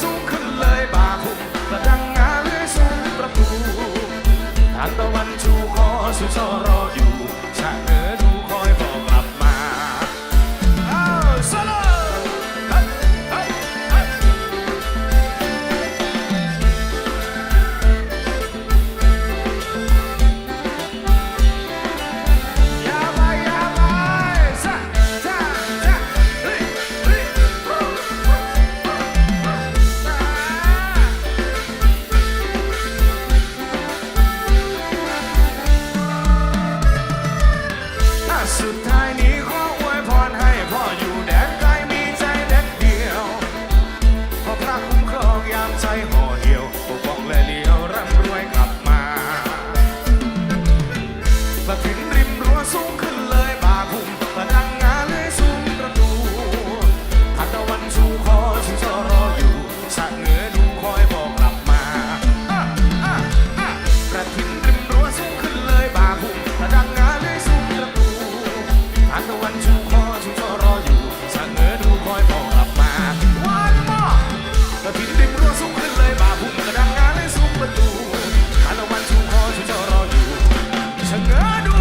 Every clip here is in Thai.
สูงขึ้นเลยบาพุ่ประดังงาเลื่ยสูงประตูทานตะวันชูคอสุดซอรออยู่ a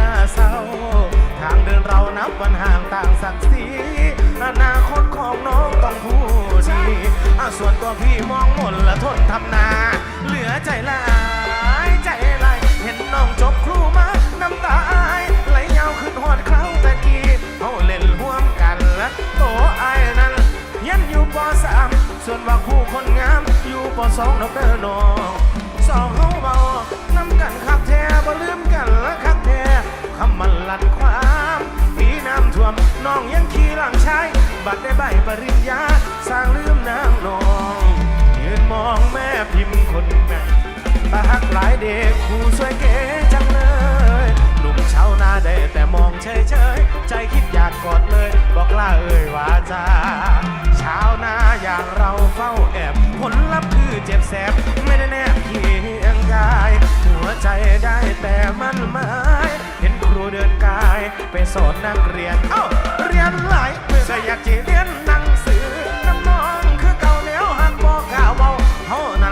น่าเศร้า ทางเดินเรานับวันห่างต่างศักดิ์ศรีอนาคตของน้องต้องผู้ดีส่วนตัวพี่มองหมนละทนทำนา เหลือใจลายใจไหลายเห็นน้องจบครูมาน้ำตาอายไหลยาวขึ้นหอดเคล้าตะกี้เขาเล่นร่วมกันและโตอายนั้นยันอยู่ปสามส่วนว่าคู่คนงาม อยู่ปสองนกเด้อน้องสองเฮาเบาน้ำกันคักแท้บ่ลืมกันละคักแท้คำ มันลันความปีน้ำท่วมน้องยังขี่หลังชายบัดได้ใบปริญญา สร้างลืมนางนองยืนมองแม่พิมพ์คนแม่ตาหักหลายเด็กผู้สวยเก๋จังเลยหนุ่มชาวนาได้แต่มองเฉยเฉยใจคิดอยากกอดเลย บอกกล้าเอ่ยว่าจาชาวนาอย่างเราเฝ้าแอบ ผลลัพธ์คือเจ็บแสบไม่ได้แนบ วใจได้แต่มันหมายเห็นครูเดินกาย ไปสอนนักเรียน เอ้า เรียนหลายเมื่ออยากจีเรียนหนังสือน้ำนองคือเก่าแนวหักบอกกล่าวเบาเฮานะ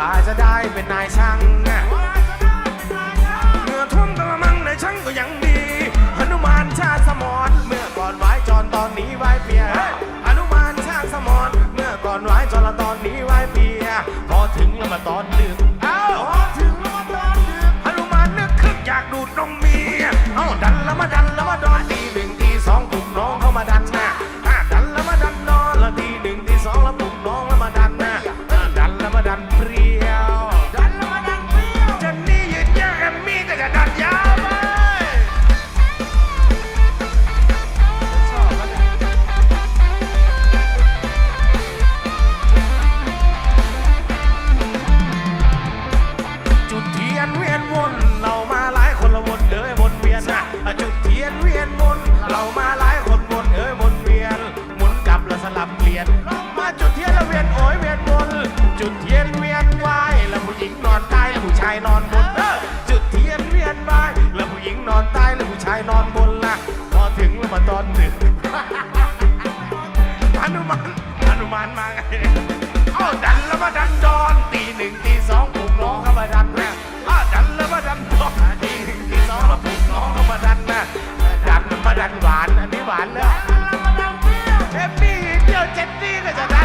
ว่าจะได้เป็นนายช่าง non c'è fine,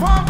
pump.